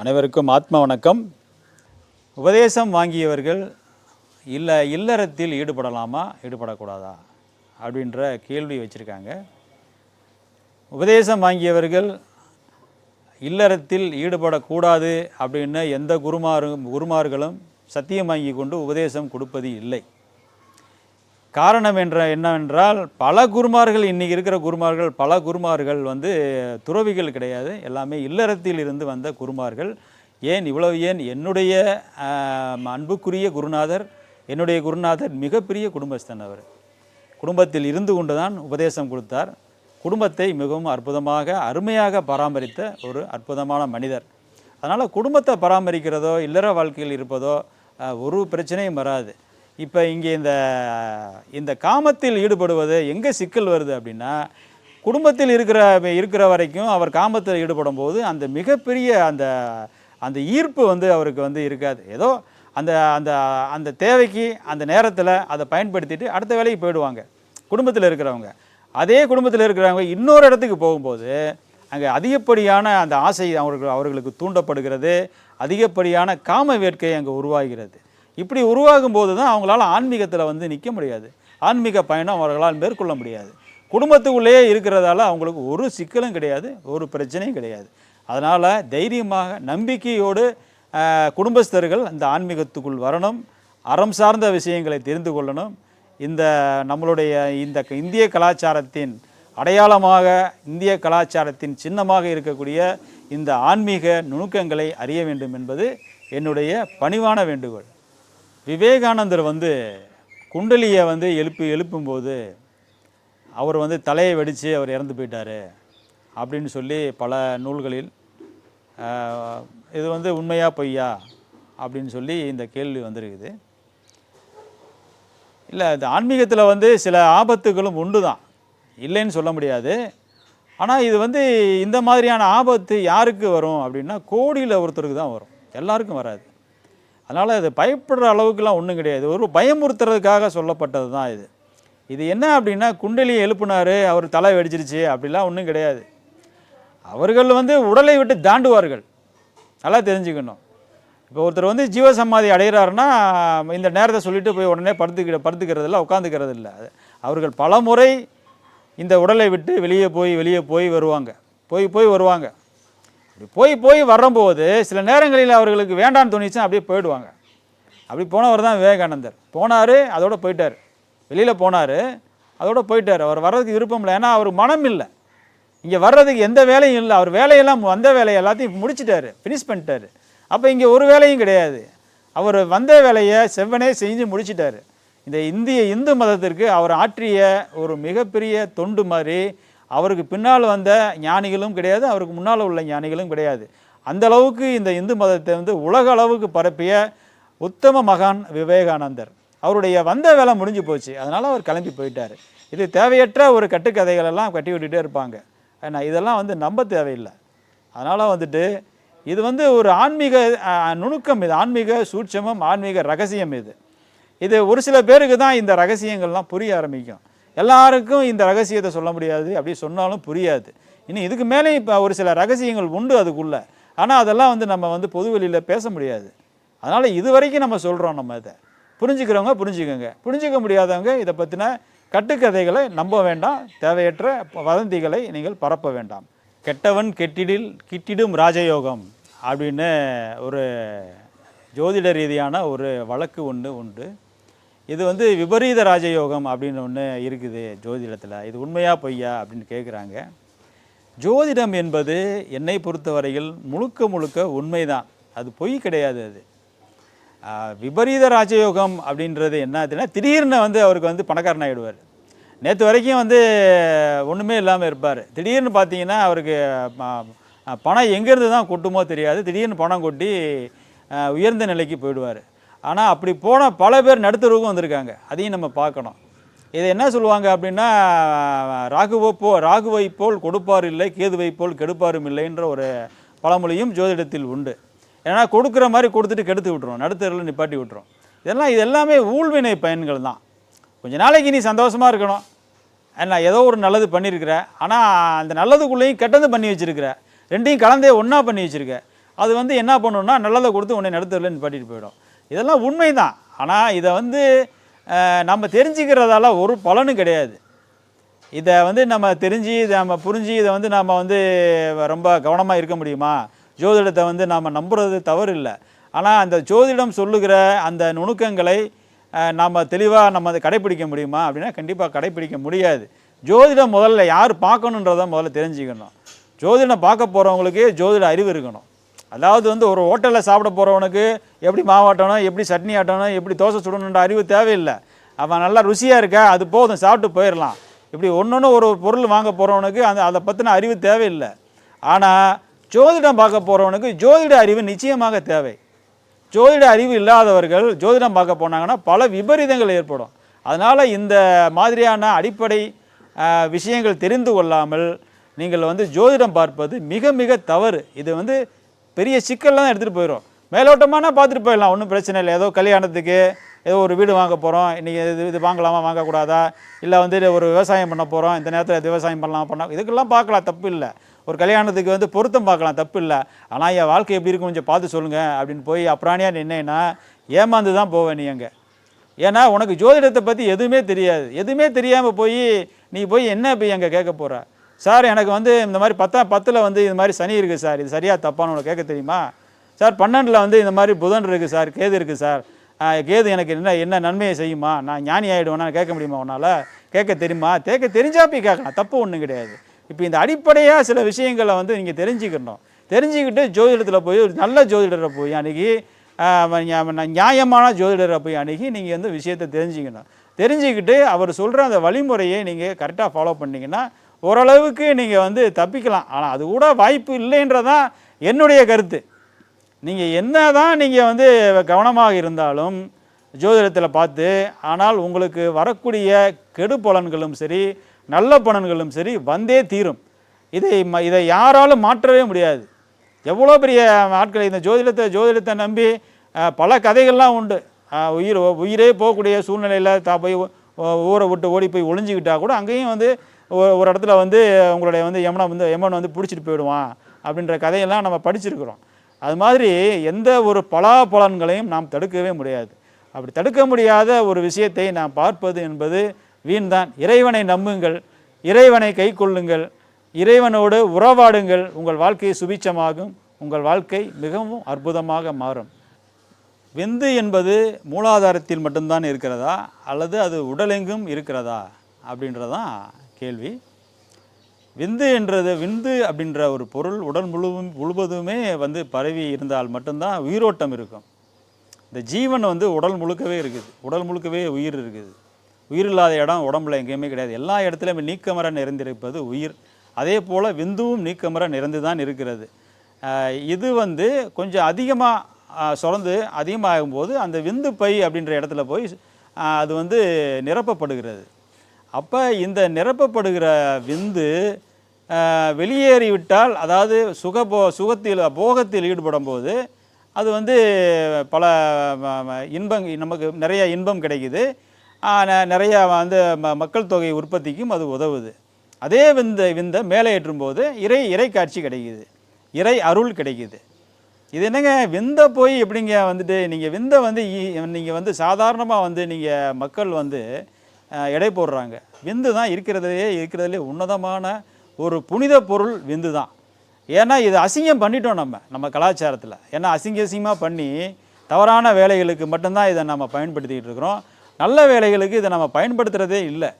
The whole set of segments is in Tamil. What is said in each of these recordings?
அனைவருக்கும் ஆத்ம வணக்கம். உபதேசம் வாங்கியவர்கள் இல்லை இல்லறத்தில் ஈடுபடலாமா ஈடுபடக்கூடாதா அப்படின்ற கேள்வி வச்சுருக்காங்க. உபதேசம் வாங்கியவர்கள் இல்லறத்தில் ஈடுபடக்கூடாது அப்படின்னு எந்த குருமாரும் குருமார்களும் சத்தியம் வாங்கி கொண்டு உபதேசம் கொடுப்பது இல்லை. காரணம் என்ற என்னவென்றால் பல குருமார்கள் இன்றைக்கி இருக்கிற குருமார்கள் பல குருமார்கள் வந்து துறவிகள் கிடையாது. எல்லாமே இல்லறத்தில் இருந்து வந்த குருமார்கள். ஏன் இவ்வளவு ஏன்? என்னுடைய அன்புக்குரிய குருநாதர் என்னுடைய குருநாதர் மிகப்பெரிய குடும்பஸ்தன் அவர். குடும்பத்தில் இருந்து கொண்டு தான் உபதேசம் கொடுத்தார். குடும்பத்தை மிகவும் அற்புதமாக அருமையாக பராமரித்த ஒரு அற்புதமான மனிதர். அதனால் குடும்பத்தை பராமரிக்கிறதோ இல்லற வாழ்க்கையில் இருப்பதோ ஒரு பிரச்சனையும் வராது. இப்போ இங்கே இந்த இந்த காமத்தில் ஈடுபடுவது எங்கே சிக்கல் வருது அப்படின்னா குடும்பத்தில் இருக்கிற இருக்கிற வரைக்கும் அவர் காமத்தில் ஈடுபடும் போது அந்த மிகப்பெரிய அந்த அந்த ஈர்ப்பு வந்து அவருக்கு வந்து இருக்காது. ஏதோ அந்த அந்த அந்த தேவைக்கு அந்த நேரத்தில் அதை பயன்படுத்திட்டு அடுத்த வேலைக்கு போயிடுவாங்க குடும்பத்தில் இருக்கிறவங்க. அதே குடும்பத்தில் இருக்கிறவங்க இன்னொரு இடத்துக்கு போகும்போது அங்கே அதிகப்படியான அந்த ஆசை அவர்கள் அவர்களுக்கு தூண்டப்படுகிறது அதிகப்படியான காம வேட்கை அங்கே உருவாகிறது. இப்படி உருவாகும் போது தான் அவங்களால ஆன்மீகத்தில் வந்து நிற்க முடியாது. ஆன்மீக பயணம் அவர்களால் மேற்கொள்ள முடியாது. குடும்பத்துக்குள்ளேயே இருக்கிறதால அவங்களுக்கு ஒரு சிக்கலும் கிடையாது ஒரு பிரச்சனையும் கிடையாது. அதனால் தைரியமாக நம்பிக்கையோடு குடும்பஸ்தர்கள் அந்த ஆன்மீகத்துக்குள் வரணும். அறம் சார்ந்த விஷயங்களை தெரிந்து கொள்ளணும். இந்த நம்மளுடைய இந்த க- இந்திய கலாச்சாரத்தின் அடையாளமாக இந்திய கலாச்சாரத்தின் சின்னமாக இருக்கக்கூடிய இந்த ஆன்மீக நுணுக்கங்களை அறிய வேண்டும் என்பது என்னுடைய பணிவான வேண்டுகோள். விவேகானந்தர் வந்து குண்டலியை வந்து எழுப்பி எழுப்பும்போது அவர் வந்து தலையை வெடித்து அவர் இறந்து போயிட்டார் அப்படின்னு சொல்லி பல நூல்களில் இது வந்து உண்மையா பொய்யா அப்படின்னு சொல்லி இந்த கேள்வி வந்திருக்குது. இல்லை இந்த ஆன்மீகத்தில் வந்து சில ஆபத்துகளும் உண்டு தான். இல்லைன்னு சொல்ல முடியாது. ஆனால் இது வந்து இந்த மாதிரியான ஆபத்து யாருக்கு வரும் அப்படின்னா கோடியில் ஒருத்தருக்கு தான் வரும். எல்லாருக்கும் வராது. அதனால் இது பயப்படுற அளவுக்குலாம் ஒன்றும் கிடையாது. ஒரு பயமுறுத்துறதுக்காக சொல்லப்பட்டது தான் இது. இது என்ன அப்படின்னா குண்டலியை எழுப்புனாரு அவர் தலை வெடிச்சிருச்சு அப்படிலாம் ஒன்றும் கிடையாது. அவர்கள் வந்து உடலை விட்டு தாண்டுவார்கள். நல்லா தெரிஞ்சுக்கணும். இப்போ ஒருத்தர் வந்து ஜீவசமாதி அடைகிறாருன்னா இந்த நேரத்தை சொல்லிட்டு போய் உடனே படுத்துக்கிற படுத்துக்கிறது இல்லை உட்காந்துக்கிறது இல்லை அது அவர்கள் பல முறை இந்த உடலை விட்டு வெளியே போய் வெளியே போய் வருவாங்க. போய் போய் வருவாங்க. அப்படி போய் போய் வரும்போது சில நேரங்களில் அவர்களுக்கு வேண்டான்னு தோணிச்சுன்னா அப்படியே போயிடுவாங்க. அப்படி போனவர் தான் விவேகானந்தர். போனார் அதோட போயிட்டார். வெளியில் போனார் அதோட போயிட்டார். அவர் வர்றதுக்கு விருப்பம் இல்லை. ஏன்னா அவர் மனம் இல்லை. இங்கே வர்றதுக்கு எந்த வேலையும் இல்லை. அவர் வேலையெல்லாம் வந்த வேலையை எல்லாத்தையும் முடிச்சிட்டாரு. ஃபினிஷ் பண்ணிட்டாரு. அப்போ இங்கே ஒரு வேலையும் கிடையாது. அவர் வந்த வேலையை செவ்வனே செஞ்சு முடிச்சிட்டாரு. இந்த இந்திய இந்து மதத்திற்கு அவர் ஆற்றிய ஒரு மிகப்பெரிய தொண்டு மாதிரி அவருக்கு பின்னால் வந்த ஞானிகளும் கிடையாது அவருக்கு முன்னால் உள்ள ஞானிகளும் கிடையாது. அந்த அளவுக்கு இந்த இந்து மதத்தை வந்து உலக அளவுக்கு பரப்பிய உத்தம மகான் விவேகானந்தர். அவருடைய வந்த வேலை முடிஞ்சு போச்சு. அதனால் அவர் கிளம்பி போயிட்டார். இது தேவையற்ற ஒரு கட்டுக்கதைகளெல்லாம் கட்டி விட்டுட்டே இருப்பாங்க. ஏன்னா இதெல்லாம் வந்து நம்ப தேவையில்லை. அதனால் வந்துட்டு இது வந்து ஒரு ஆன்மீக நுணுக்கம் இது. ஆன்மீக சூட்சமம் ஆன்மீக ரகசியம் இது. இது ஒரு சில பேருக்கு தான் இந்த ரகசியங்கள்லாம் புரிய ஆரம்பிக்கும். எல்லாருக்கும் இந்த ரகசியத்தை சொல்ல முடியாது. அப்படி சொன்னாலும் புரியாது. இன்னும் இதுக்கு மேலே இப்போ ஒரு சில ரகசியங்கள் உண்டு அதுக்குள்ளே. ஆனால் அதெல்லாம் வந்து நம்ம வந்து பொதுவெளியில் பேச முடியாது. அதனால் இது வரைக்கும் நம்ம சொல்கிறோம் நம்ம இதை. புரிஞ்சுக்கிறவங்க புரிஞ்சுக்கோங்க. புரிஞ்சுக்க முடியாதவங்க இதை பற்றின கட்டுக்கதைகளை நம்ப வேண்டாம். தேவையற்ற வதந்திகளை நீங்கள் பரப்ப வேண்டாம். கெட்டவன் கெட்டிடில் கிட்டிடும் ராஜயோகம் அப்படின்னு ஒரு ஜோதிட ரீதியான ஒரு வழக்கு ஒன்று உண்டு. இது வந்து விபரீத ராஜயோகம் அப்படின்னு ஒன்று இருக்குது ஜோதிடத்தில். இது உண்மையா பொய்யா அப்படின்னு கேட்குறாங்க ஜோதிடம் என்பது என்னை பொறுத்தவரையில் முழுக்க முழுக்க உண்மைதான். அது பொய் கிடையாது அது. விபரீத ராஜயோகம் அப்படின்றது என்ன ஆச்சுன்னா திடீர்னு வந்து அவருக்கு வந்து பணக்காரன் ஆகிடுவார் நேற்று வரைக்கும் வந்து ஒன்றுமே இல்லாமல் இருப்பார். திடீர்னு பார்த்தீங்கன்னா அவருக்கு பணம் எங்கேருந்து தான் கொட்டுமோ தெரியாது. திடீர்னு பணம் கொட்டி உயர்ந்த நிலைக்கு போயிடுவார். ஆனால் அப்படி போன பல பேர் நடுத்தருவுக்கும் வந்திருக்காங்க. அதையும் நம்ம பார்க்கணும். இதை என்ன சொல்லுவாங்க அப்படின்னா ராகுவோ போ ராகுவை போல் கொடுப்பார் இல்லை கேதுவை போல் கெடுப்பாரும் இல்லைன்ற ஒரு பழமொழியும் ஜோதிடத்தில் உண்டு. ஏன்னா கொடுக்குற மாதிரி கொடுத்துட்டு கெடுத்து விட்டுரும். நடுத்தரில் நிப்பாட்டி விட்டுரும். இதெல்லாம் இது எல்லாமே ஊழ்வினை பயன்கள் தான். கொஞ்ச நாளைக்கு நீ சந்தோஷமாக இருக்கணும். நான் ஏதோ ஒரு நல்லது பண்ணியிருக்கிற. ஆனால் அந்த நல்லதுக்குள்ளேயும் கெட்டது பண்ணி வச்சுருக்கிற. ரெண்டையும் கலந்தே ஒன்றா பண்ணி வச்சுருக்க. அது வந்து என்ன பண்ணுன்னா நல்லதை கொடுத்து உன்னை நடுத்தரில் நிப்பாட்டிட்டு போயிடும். இதெல்லாம் உண்மைதான். ஆனால் இதை வந்து நம்ம தெரிஞ்சுக்கிறதால ஒரு பலனும் கிடையாது. இதை வந்து நம்ம தெரிஞ்சு இதை நம்ம புரிஞ்சு இதை வந்து நம்ம வந்து ரொம்ப கவனமாக இருக்க முடியுமா? ஜோதிடத்தை வந்து நாம் நம்புறது தவறு இல்லை ஆனால் அந்த ஜோதிடம் சொல்லுகிற அந்த நுணுக்கங்களை நாம் தெளிவாக நம்ம அதை கடைப்பிடிக்க முடியுமா? அப்படின்னா கண்டிப்பாக கடைப்பிடிக்க முடியாது. ஜோதிடம் முதல்ல யார் பார்க்கணுன்றதை முதல்ல தெரிஞ்சுக்கணும். ஜோதிடம் பார்க்க போகிறவங்களுக்கு ஜோதிட அறிவு இருக்கணும். அதாவது வந்து ஒரு ஹோட்டலில் சாப்பிட போகிறவனுக்கு எப்படி மாவாட்டணும் எப்படி சட்னி ஆட்டணும் எப்படி தோசை சுடணுன்ற அறிவு தேவையில்லை. அவன் நல்லா ருசியாக இருக்கா அது போதும் சாப்பிட்டு போயிடலாம் இப்படி ஒன்று ஒரு பொருள் வாங்க போகிறவனுக்கு அந்த அதை பற்றின அறிவு தேவையில்லை. ஆனால் ஜோதிடம் பார்க்க போகிறவனுக்கு ஜோதிட அறிவு நிச்சயமாக தேவை. ஜோதிட அறிவு இல்லாதவர்கள் ஜோதிடம் பார்க்க போனாங்கன்னா பல விபரீதங்கள் ஏற்படும். அதனால் இந்த மாதிரியான அடிப்படை விஷயங்கள் தெரிந்து கொள்ளாமல் நீங்கள் வந்து ஜோதிடம் பார்ப்பது மிக மிக தவறு. இது வந்து பெரிய சிக்கல்லாம் தான் எடுத்துகிட்டு போயிடும் மேலோட்டமானா பார்த்துட்டு போயிடலாம் ஒன்றும் பிரச்சனை இல்லை. ஏதோ கல்யாணத்துக்கு ஏதோ ஒரு வீடு வாங்க போகிறோம் இன்றைக்கி இது இது வாங்கலாமா வாங்கக்கூடாதா? இல்லை வந்து ஒரு விவசாயம் பண்ண போகிறோம் இந்த நேரத்தில் விவசாயம் பண்ணலாம் பண்ண இதுக்கெல்லாம் பார்க்கலாம் தப்பு இல்லை. ஒரு கல்யாணத்துக்கு வந்து பொருத்தம் பார்க்கலாம் தப்பு இல்லை. ஆனால் என் வாழ்க்கை எப்படி இருக்கும் கொஞ்சம் பார்த்து சொல்லுங்கள் அப்படின்னு போய் அப்புறாணியாக நின்னேன்னா ஏமாந்து தான் போவேன் நீ அங்கே. ஏன்னா உனக்கு ஜோதிடத்தை பற்றி எதுவுமே தெரியாது. எதுவுமே தெரியாமல் போய் நீ போய் என்ன போய் அங்கே கேட்க போகிற சார் எனக்கு வந்து இந்த மாதிரி பத்தா பத்தில் வந்து இது மாதிரி சனி இருக்குது சார். இது சரியாக தப்பான்னு உனக்கு கேட்க தெரியுமா? சார் பன்னெண்டில் வந்து இந்த மாதிரி புதன் இருக்குது சார் கேது இருக்குது சார். கேது எனக்கு என்ன என்ன நன்மையை செய்யுமா? நான் ஞானி ஆகிடுவேனா கேட்க முடியுமா உன்னால்? கேட்க தெரியுமா? கேட்க தெரிஞ்சா போய் கேட்கலாம். தப்பு ஒன்றும் கிடையாது. இப்போ இந்த அடிப்படையாக சில விஷயங்களை வந்து நீங்கள் தெரிஞ்சுக்கணும். தெரிஞ்சுக்கிட்டு ஜோதிடத்தில் போய் ஒரு நல்ல ஜோதிடரை போய் அணுகி நியாயமான ஜோதிடரை போய் அணுகி நீங்கள் வந்து விஷயத்தை தெரிஞ்சுக்கணும். தெரிஞ்சுக்கிட்டு அவர் சொல்கிற அந்த வழிமுறையை நீங்கள் கரெக்டாக ஃபாலோ பண்ணீங்கன்னா ஓரளவுக்கு நீங்கள் வந்து தப்பிக்கலாம். ஆனால் அது கூட வாய்ப்பு இல்லைன்றதான் என்னுடைய கருத்து. நீங்கள் என்ன தான் நீங்கள் வந்து கவனமாக இருந்தாலும் ஜோதிடத்தில் பார்த்து ஆனால் உங்களுக்கு வரக்கூடிய கெடு பலன்களும் சரி நல்ல பலன்களும் சரி வந்தே தீரும். இதை ம- இதை யாராலும் மாற்றவே முடியாது. எவ்வளோ பெரிய ஆட்கள் இந்த ஜோதிடத்தை ஜோதிடத்தை நம்பி பல கதைகள்லாம் உண்டு. உயிர் உயிரே போகக்கூடிய சூழ்நிலையில் தா போய் ஊரை விட்டு ஓடி போய் ஒளிஞ்சிக்கிட்டால் கூட அங்கேயும் வந்து ஒரு இடத்துல வந்து உங்களுடைய வந்து யமனை வந்து யமன் வந்து பிடிச்சிட்டு போயிடுவான் அப்படின்ற கதையெல்லாம் நம்ம படிச்சிருக்கிறோம். அது மாதிரி எந்த ஒரு பலாபலன்களையும் நாம் தடுக்கவே முடியாது. அப்படி தடுக்க முடியாத ஒரு விஷயத்தை நாம் பார்ப்பது என்பது வீண்தான். இறைவனை நம்புங்கள் இறைவனை கை கொள்ளுங்கள் இறைவனோடு உறவாடுங்கள். உங்கள் வாழ்க்கை சுபிச்சமாகும் உங்கள் வாழ்க்கை மிகவும் அற்புதமாக மாறும். விந்து என்பது மூலாதாரத்தில் மட்டும்தான் இருக்கிறதா? அல்லது அது உடலெங்கும் இருக்கிறதா? அப்படின்றதான் கேள்வி. விந்து என்றது விந்து அப்படின்ற ஒரு பொருள் உடல் முழுவதும் முழுவதுமே வந்து பரவி இருந்தால் மட்டும்தான் உயிரோட்டம் இருக்கும். இந்த ஜீவன் வந்து உடல் முழுக்கவே இருக்குது. உடல் முழுக்கவே உயிர் இருக்குது. உயிர் இல்லாத இடம் உடம்புல எங்கேயுமே கிடையாது. எல்லா இடத்துலையுமே நீக்கமர நிறைந்திருப்பது உயிர். அதே போல் விந்துவும் நீக்கமர நிறைந்து தான் இருக்கிறது இது வந்து கொஞ்சம் அதிகமாக சுரந்து அதிகமாகும்போது அந்த விந்து பை அப்படின்ற இடத்துல போய் அது வந்து நிரப்பப்படுகிறது. அப்போ இந்த நிரப்பப்படுகிற விந்து வெளியேறிவிட்டால் அதாவது சுகபோ சுகத்தில் போகத்தில் ஈடுபடும் போது அது வந்து பல இன்பம் நமக்கு நிறைய இன்பம் கிடைக்குது. ந- நிறைய வந்து ம- மக்கள் தொகை உற்பத்திக்கும் அது உதவுது. அதே விந்த விந்த மேலே ஏற்றும் போது இறை இறை காட்சி கிடைக்குது. இறை அருள் கிடைக்குது. இது என்னங்க? விந்த போய் எப்படிங்க வந்துட்டு நீங்கள் விந்த வந்து நீங்கள் வந்து சாதாரணமாக வந்து நீங்கள் மக்கள் வந்து எடை போடுறாங்க. விந்து தான் இருக்கிறதுலே இருக்கிறதுலே உன்னதமான ஒரு புனித பொருள் விந்து தான். ஏன்னா இது அசிங்கம் பண்ணிட்டோம் நம்ம நம்ம கலாச்சாரத்தில். ஏன்னா அசிங்க அசிங்கமாக பண்ணி தவறான வேலைகளுக்கு மட்டும்தான் இதை நம்ம பயன்படுத்திக்கிட்டு இருக்கிறோம். நல்ல வேலைகளுக்கு இதை நம்ம பயன்படுத்துகிறதே இல்லை.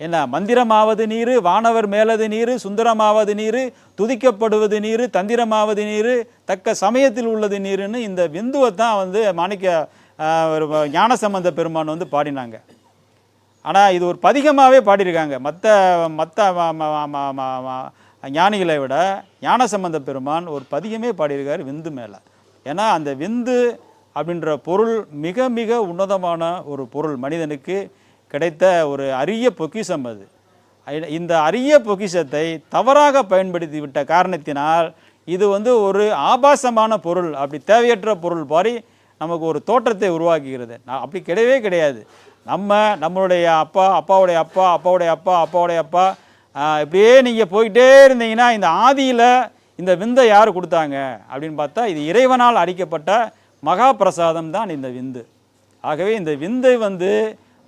என்ன மந்திரமாவது நீர் வானவர் மேலது நீர் சுந்தரமாவது நீர் துதிக்கப்படுவது நீர் தந்திரமாவது நீர் தக்க சமயத்தில் உள்ளது நீருன்னு இந்த விந்துவை தான் வந்து மாணிக்க ஞானசம்பந்த பெருமான் வந்து பாடினாங்க. ஆனால் இது ஒரு பதிகமாகவே பாடியிருக்காங்க. மற்ற மற்ற ஞானிகளை விட ஞானசம்பந்த பெருமான் ஒரு பதிகமே பாடியிருக்காரு விந்து மேலே. ஏன்னா அந்த விந்து அப்படின்ற பொருள் மிக மிக உன்னதமான ஒரு பொருள். மனிதனுக்கு கிடைத்த ஒரு அரிய பொக்கிஷம் அது. இந்த அரிய பொக்கிஷத்தை தவறாக பயன்படுத்தி விட்ட காரணத்தினால் இது வந்து ஒரு ஆபாசமான பொருள். அப்படி தேவையற்ற பொருள் மாதிரி நமக்கு ஒரு தோற்றத்தை உருவாக்குகிறது. நான் அப்படி கிடையவே கிடையாது. நம்ம நம்மளுடைய அப்பா அப்பாவுடைய அப்பா அப்பாவுடைய அப்பா அப்பாவுடைய அப்பா இப்படியே நீங்கள் போயிட்டே இருந்தீங்கன்னா இந்த ஆதியில் இந்த விந்தை யார் கொடுத்தாங்க? அப்படின்னு பார்த்தா இது இறைவனால் அடிக்கப்பட்ட மகா பிரசாதம் தான் இந்த விந்து. ஆகவே இந்த விந்தை வந்து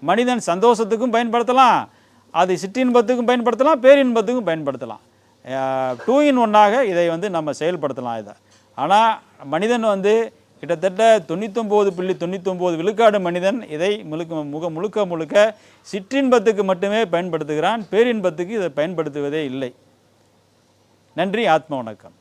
மனிதன் சந்தோஷத்துக்கும் பயன்படுத்தலாம் அது சிற்றின்பத்துக்கும் பயன்படுத்தலாம் பேரின்பத்துக்கும் பயன்படுத்தலாம். டூ இன் ஒன்னாக இதை வந்து நம்ம செயல்படுத்தலாம் இதை. ஆனால் மனிதன் வந்து கிட்டத்தட்ட தொண்ணூத்தொம்பது புள்ளி தொண்ணூத்தொம்பது விழுக்காடு மனிதன் இதை முழுக்க முக முழுக்க முழுக்க சிற்றின்பத்துக்கு மட்டுமே பயன்படுத்துகிறான் பேரின்பத்துக்கு இதை பயன்படுத்துவதே இல்லை. நன்றி ஆத்ம வணக்கம்.